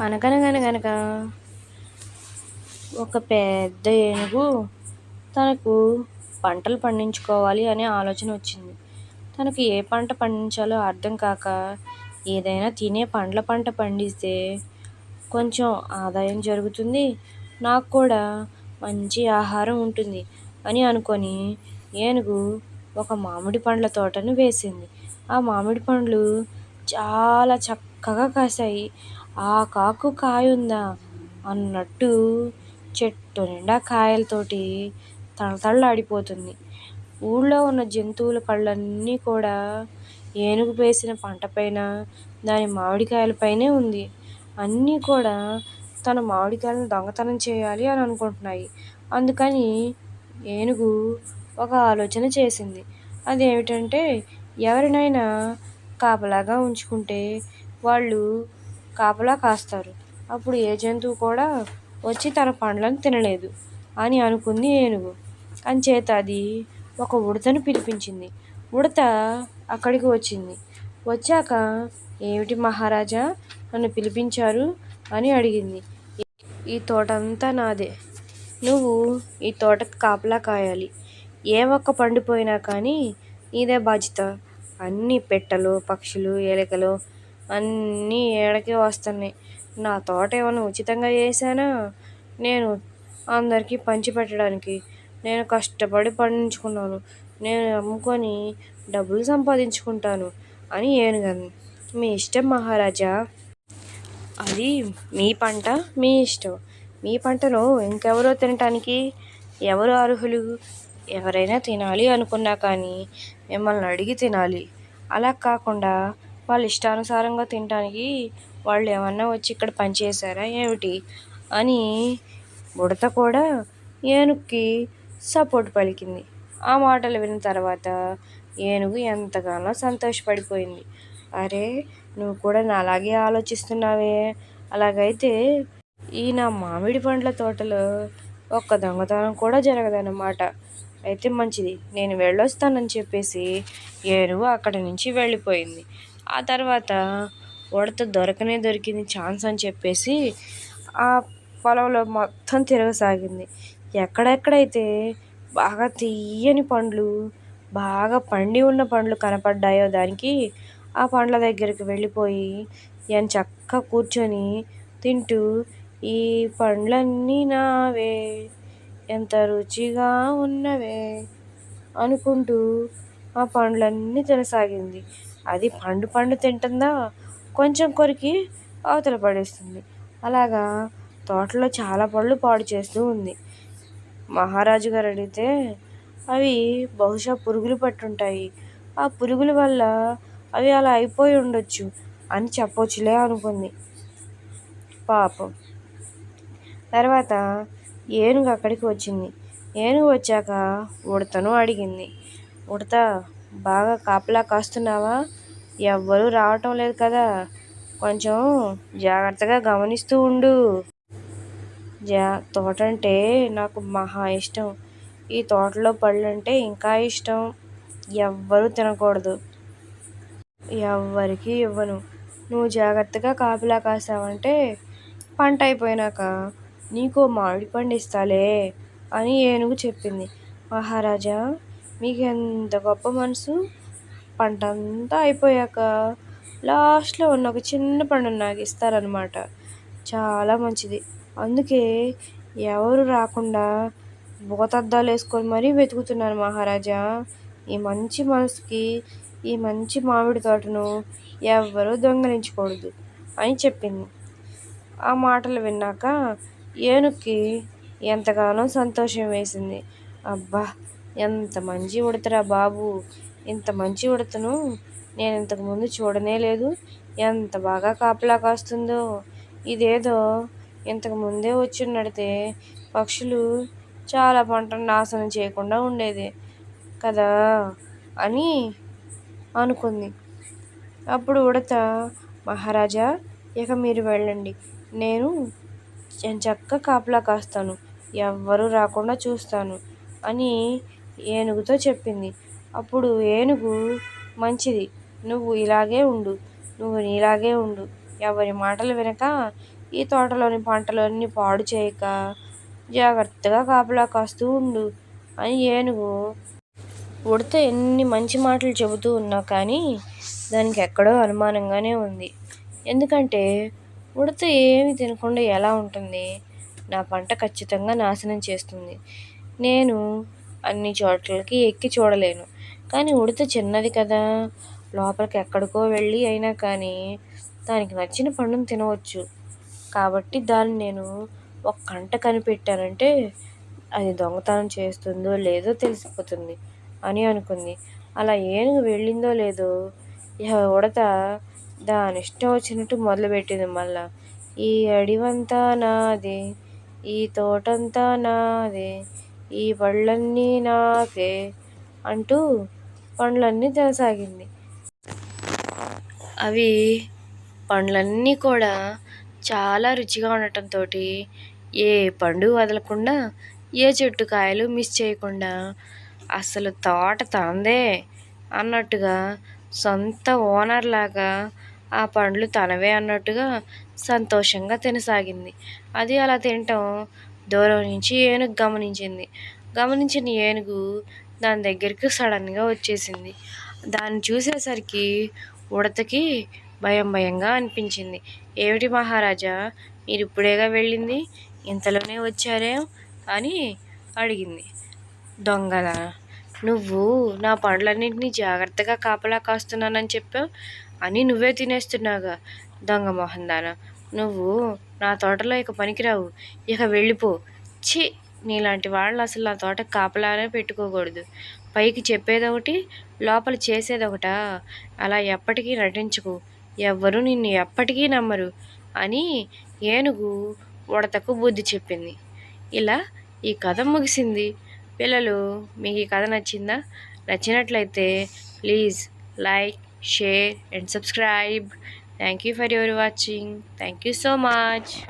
అనగనగనగనక ఒక పెద్ద ఏనుగు తనకు పంటలు పండించుకోవాలి అనే ఆలోచన వచ్చింది. తనకు ఏ పంట పండించాలో అర్థం కాక ఏదైనా తినే పండ్ల పంట పండిస్తే కొంచెం ఆదాయం జరుగుతుంది. నాకు కూడా మంచి ఆహారం ఉంటుంది అని అనుకొని ఏనుగు ఒక మామిడి పండ్ల తోటను వేసింది. ఆ మామిడి పండ్లు చాలా చక్కగా కాసాయి ఆ కాకు కాయ ఉందా అన్నట్టు చెట్టు నిండా కాయలతోటి తళతళలాడిపోతుంది. ఊళ్ళో ఉన్న జంతువుల కళ్ళన్నీ కూడా ఏనుగు వేసిన పంట పైన దాని మామిడికాయల పైనే ఉంది. అన్నీ కూడా తన మామిడికాయలను దొంగతనం చేయాలి అని అనుకుంటున్నాయి. అందుకని ఏనుగు ఒక ఆలోచన చేసింది. అదేమిటంటే ఎవరినైనా కాపలాగా ఉంచుకుంటే వాళ్ళు కాపలా కాస్తారు. అప్పుడు ఏ జంతువు కూడా వచ్చి తన పండ్లను తినలేదు అని అనుకుంది ఏనుగు. అంచేత అది ఒక ఉడతను పిలిపించింది. ఉడత అక్కడికి వచ్చింది. వచ్చాక ఏమిటి మహారాజా నన్ను పిలిపించారు అని అడిగింది. ఈ తోట అంతా నాదే. నువ్వు ఈ తోటకు కాపలా కాయాలి. ఏ ఒక్క పండిపోయినా కానీ నీదే బాధ్యత. అన్ని పెట్టలు పక్షులు ఎలకలు అన్నీ ఏడకే వస్తున్నాయి. నా తోట ఏమైనా ఉచితంగా చేశానా? నేను అందరికీ పంచిపెట్టడానికి నేను కష్టపడి పండించుకున్నాను. నేను అమ్ముకొని డబ్బులు సంపాదించుకుంటాను అని ఏనుగంది మీ ఇష్టం మహారాజా. అది మీ పంట మీ ఇష్టం. మీ పంటను ఇంకెవరో తినటానికి? ఎవరు అర్హులు? ఎవరైనా తినాలి అనుకున్నా కానీ మిమ్మల్ని అడిగి తినాలి. అలా కాకుండా వాళ్ళ ఇష్టానుసారంగా తినటానికి వాళ్ళు ఏమన్నా వచ్చి ఇక్కడ పనిచేశారా ఏమిటి అని ఉడత కూడా ఏనుగుకి సపోర్ట్ పలికింది. ఆ మాటలు విన్న తర్వాత ఏనుగు ఎంతగానో సంతోషపడిపోయింది. అరే నువ్వు కూడా నాలాగే ఆలోచిస్తున్నావే. అలాగైతే ఈ నా మామిడి పండ్ల తోటలో ఒక్క దొంగతనం కూడా జరగదన్నమాట. అయితే మంచిది నేను వెళ్ళొస్తానని చెప్పేసి ఏనుగు అక్కడి నుంచి వెళ్ళిపోయింది. ఆ తర్వాత ఉడత దొరకనే దొరికింది ఛాన్స్ అని చెప్పేసి ఆ పొలంలో మొత్తం తిరగసాగింది. ఎక్కడెక్కడైతే బాగా తీయని పండ్లు బాగా పండి ఉన్న పండ్లు కనపడ్డాయో దానికి ఆ పండ్ల దగ్గరికి వెళ్ళిపోయి చక్కగా కూర్చొని తింటూ ఈ పండ్లన్నీ నావే ఎంత రుచిగా ఉన్నవే అనుకుంటూ ఆ పండ్లన్నీ తినసాగింది. అది పండు పండు తింటుందా? కొంచెం కొరికి అవతల పడేస్తుంది. అలాగా తోటలో చాలా పళ్ళు పాడు చేస్తూ ఉంది. మహారాజు గారు అడిగితే అవి బహుశా పురుగులు పట్టుంటాయి. ఆ పురుగుల వల్ల అవి అలా అయిపోయి ఉండొచ్చు అని చెప్పొచ్చులే అనుకుంది. పాపం. తర్వాత ఏనుగు అక్కడికి వచ్చింది. ఏనుగు వచ్చాక ఉడతను అడిగింది. ఉడత బాగా కాపలా కాస్తున్నావా? ఎవ్వరూ రావటం లేదు కదా. కొంచెం జాగ్రత్తగా గమనిస్తూ ఉండు. జా తోట అంటే నాకు మహా ఇష్టం. ఈ తోటలో పళ్ళు అంటే ఇంకా ఇష్టం. ఎవ్వరూ తినకూడదు. ఎవ్వరికీ ఇవ్వను. నువ్వు జాగ్రత్తగా కాపలా కాసావంటే పంట అయిపోయినాక నీకో మామిడి పండు ఇస్తాలే అని ఏనుగు చెప్పింది. మహారాజా మీకు ఎంత గొప్ప మనసు? పంట అంతా అయిపోయాక లాస్ట్లో ఉన్న ఒక చిన్న పండును నాకు ఇస్తారనమాట చాలా మంచిది. అందుకే ఎవరు రాకుండా భూతద్దాలు వేసుకొని మరీ వెతుకుతున్నాను మహారాజా. ఈ మంచి మనసుకి ఈ మంచి మామిడి తోటను ఎవ్వరూ దొంగలించకూడదు అని చెప్పింది. ఆ మాటలు విన్నాక ఏనుక్కి ఎంతగానో సంతోషం వేసింది. అబ్బా ఎంత మంచి ఉడతరా బాబు. ఇంత మంచి ఉడతను నేను ఇంతకుముందు చూడనే లేదు. ఎంత బాగా కాపలా కాస్తుందో. ఇదేదో ఇంతకు ముందే వచ్చి నడితే పక్షులు చాలా పంటను నాశనం చేయకుండా ఉండేది కదా అని అనుకుంది. అప్పుడు ఉడత మహారాజా ఇక మీరు వెళ్ళండి. నేను చక్క కాపలా కాస్తాను. ఎవ్వరూ రాకుండా చూస్తాను అని ఏనుగుతో చెప్పింది. అప్పుడు ఏనుగు మంచిది. నువ్వు ఇలాగే ఉండు. నువ్వు నీలాగే ఉండు. ఎవరి మాటలు వినక ఈ తోటలోని పంటలన్నీ పాడు చేయక జాగ్రత్తగా కాపలా కాస్తూ ఉండు అని ఏనుగు ఉడత ఎన్ని మంచి మాటలు చెబుతూ ఉన్నా కానీ దానికి ఎక్కడో అనుమానంగానే ఉంది. ఎందుకంటే ఉడత ఏమి తినకుండా ఎలా ఉంటుంది? నా పంట ఖచ్చితంగా నాశనం చేస్తుంది. నేను అన్ని చోట్లకి ఎక్కి చూడలేను. కానీ ఉడత చిన్నది కదా. లోపలికి ఎక్కడికో వెళ్ళి అయినా కానీ దానికి నచ్చిన పండును తినవచ్చు. కాబట్టి దాన్ని నేను ఒక కంట కనిపెట్టానంటే అది దొంగతనం చేస్తుందో లేదో తెలిసిపోతుంది అని అనుకుంది. అలా ఏనుగు వెళ్ళిందో లేదో ఉడత దాని ఇష్టం వచ్చినట్టు మొదలుపెట్టింది మళ్ళా ఈ అడివంతా నాది ఈ తోటంతా నాది ఈ పళ్ళన్నీ నాకే అంటూ పండ్లన్నీ తినసాగింది. అవి పండ్లన్నీ కూడా చాలా రుచిగా ఉండటంతో ఏ పండు వదలకుండా ఏ చెట్టు కాయలు మిస్ చేయకుండా అసలు తోట తనదే అన్నట్టుగా సొంత ఓనర్ లాగా ఆ పండ్లు తనవే అన్నట్టుగా సంతోషంగా తినసాగింది. అది అలా తినటం దూరం నుంచి ఏనుగు గమనించింది. గమనించిన ఏనుగు దాని దగ్గరికి సడన్గా వచ్చేసింది. దాన్ని చూసేసరికి ఉడతకి భయం భయంగా అనిపించింది. ఏమిటి మహారాజా మీరు ఇప్పుడేగా వెళ్ళింది? ఇంతలోనే వచ్చారే? అని అడిగింది. దొంగల నువ్వు నా పండ్లన్నింటినీ జాగ్రత్తగా కాపలా కాస్తున్నానని చెప్పావు అని నువ్వే తినేస్తున్నావుగా. దొంగ మోహన్ దాన నువ్వు నా తోటలో ఇక పనికిరావు. ఇక వెళ్ళిపో. ఛీ నీలాంటి వాళ్ళు అసలు నా తోట కాపలానే పెట్టుకోకూడదు. పైకి చెప్పేదొకటి లోపల చేసేదొకటా? అలా ఎప్పటికీ నటించుకు. ఎవ్వరూ నిన్ను ఎప్పటికీ నమ్మరు అని ఏనుగు ఉడతకు బుద్ధి చెప్పింది. ఇలా ఈ కథ ముగిసింది. పిల్లలు మీకు ఈ కథ నచ్చిందా? నచ్చినట్లయితే please like share and subscribe. Thank you for your watching. Thank you so much.